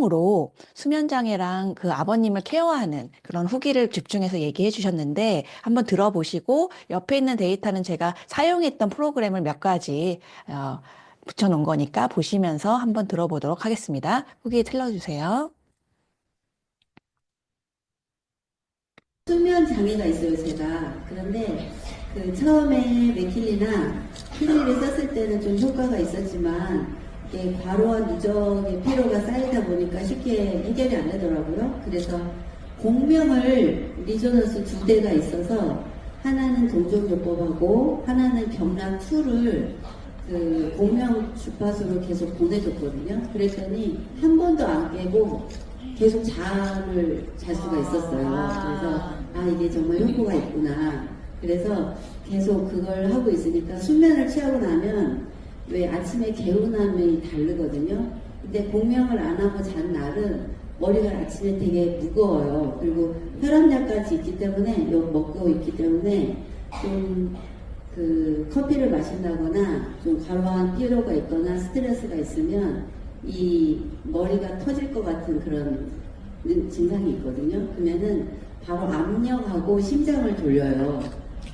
파동으로 수면 장애랑 그 아버님을 케어하는 그런 후기를 집중해서 얘기해 주셨는데 한번 들어보시고 옆에 있는 데이터는 제가 사용했던 프로그램을 몇 가지 어, 붙여놓은 거니까 보시면서 한번 들어보도록 하겠습니다. 후기 틀어주세요. 수면 장애가 있어요, 제가. 그런데 그 처음에 맥힐리나 힐리를 썼을 때는 좀 효과가 있었지만 이게 과로와 누적의 피로가 쌓이다 보니까 쉽게 해결이 안 되더라고요. 그래서 공명을 리조넌스 두 대가 있어서 하나는 동종요법하고 하나는 경락2를 그 공명 주파수로 계속 보내줬거든요. 그랬더니 한 번도 안 깨고 계속 잠을 잘 수가 있었어요. 그래서 아 이게 정말 효과가 있구나. 그래서 계속 그걸 하고 있으니까 수면을 취하고 나면 왜 아침에 개운함이 다르거든요. 근데 공명을 안 하고 잔 날은 머리가 아침에 되게 무거워요. 그리고 혈압약까지 있기 때문에 요 먹고 있기 때문에 좀 그 커피를 마신다거나 좀 과로한 피로가 있거나 스트레스가 있으면 이 머리가 터질 것 같은 그런 증상이 있거든요. 그러면은 바로 압력하고 심장을 돌려요.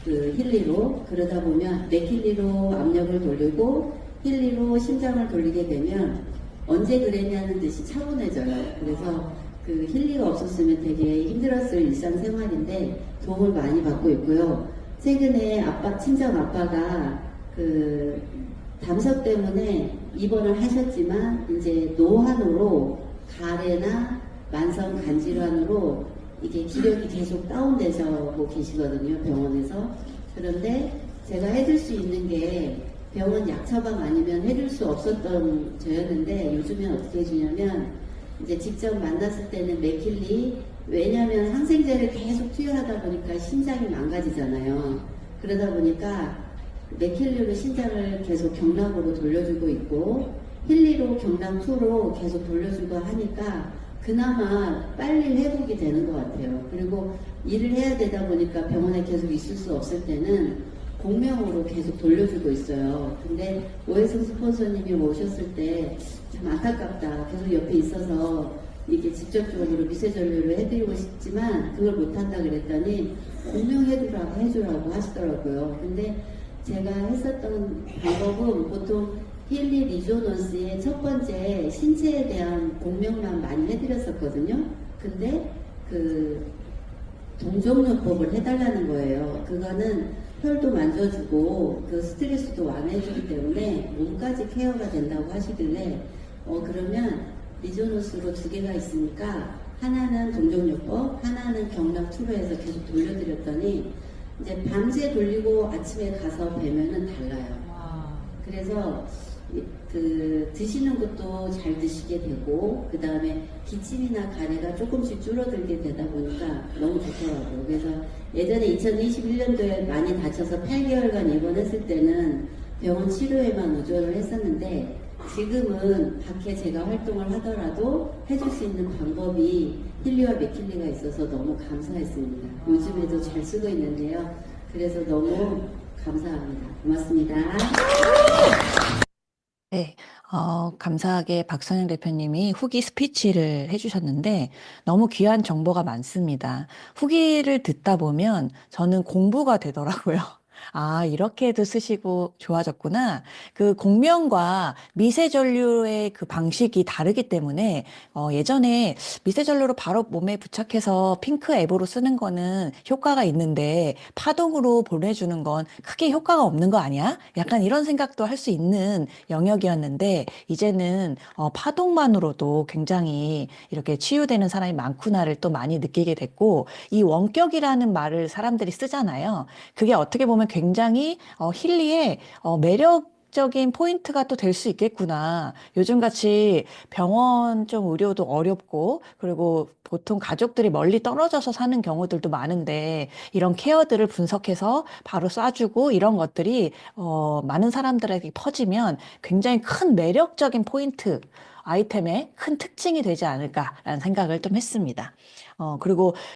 그 힐리로 그러다 보면 맥힐리로 압력을 돌리고 힐리로 심장을 돌리게 되면 언제 그랬냐는 듯이 차분해져요. 그래서 그 힐리가 없었으면 되게 힘들었을 일상생활인데 도움을 많이 받고 있고요. 최근에 아빠 친정 아빠가 그 담석 때문에 입원을 하셨지만 이제 노환으로 가래나 만성 간질환으로 이게 기력이 계속 다운되셔고 계시거든요 병원에서 그런데 제가 해줄 수 있는 게 병원 약 처방 아니면 해줄 수 없었던 저였는데 요즘엔 어떻게 해주냐면 이제 직접 만났을 때는 맥힐리 왜냐하면 항생제를 계속 투여하다 보니까 심장이 망가지잖아요. 그러다 보니까 맥힐리로 심장을 계속 경락으로 돌려주고 있고 힐리로 경락 2로 계속 돌려주고 하니까 그나마 빨리 회복이 되는 것 같아요. 그리고 일을 해야 되다 보니까 병원에 계속 있을 수 없을 때는 공명으로 계속 돌려주고 있어요. 근데 오해승 스폰서님이 오셨을 때 참 안타깝다. 계속 옆에 있어서 이게 직접적으로 미세 전류를 해드리고 싶지만 그걸 못한다 그랬더니 공명해주라고 해주라고 하시더라고요. 근데 제가 했었던 방법은 보통 힐리 리조넌스의 첫 번째 신체에 대한 공명만 많이 해드렸었거든요. 근데 그 동종요법을 해달라는 거예요. 그거는 혈도 만져주고 그 스트레스도 완화해주기 때문에 몸까지 케어가 된다고 하시길래 어 그러면 리조너스로 두 개가 있으니까 하나는 동종요법, 하나는 경락2로 해서 계속 돌려드렸더니 이제 밤새 돌리고 아침에 가서 뵈면은 달라요. 그래서 이- 그 드시는 것도 잘 드시게 되고 그 다음에 기침이나 가래가 조금씩 줄어들게 되다 보니까 너무 좋더라고요. 그래서 예전에 2021년도에 많이 다쳐서 8개월간 입원했을 때는 병원 치료에만 의존을 했었는데 지금은 밖에 제가 활동을 하더라도 해줄 수 있는 방법이 힐리와 맥힐리가 있어서 너무 감사했습니다. 요즘에도 잘 쓰고 있는데요. 그래서 너무 감사합니다. 고맙습니다. 네, 어, 감사하게 박선영 대표님이 후기 스피치를 해 주셨는데 너무 귀한 정보가 많습니다. 후기를 듣다 보면 저는 공부가 되더라고요. 아, 이렇게도 쓰시고 좋아졌구나. 그 공명과 미세 전류의 그 방식이 다르기 때문에 어, 예전에 미세 전류로 바로 몸에 부착해서 핑크 앱으로 쓰는 거는 효과가 있는데 파동으로 보내주는 건 크게 효과가 없는 거 아니야? 약간 이런 생각도 할 수 있는 영역이었는데 이제는 어, 파동만으로도 굉장히 이렇게 치유되는 사람이 많구나를 또 많이 느끼게 됐고 이 원격이라는 말을 사람들이 쓰잖아요. 그게 어떻게 보면 굉장히 어, 힐리의 어, 매력 적인 포인트가 또 될 수 있겠구나. 요즘같이 병원 좀 의료도 어렵고, 그리고 보통 가족들이 멀리 떨어져서 사는 경우들도 많은데, 이런 케어들을 분석해서 바로 쏴주고, 이런 것들이, 어, 많은 사람들에게 퍼지면 굉장히 큰 매력적인 포인트, 아이템의 큰 특징이 되지 않을까라는 생각을 좀 했습니다. 어, 그리고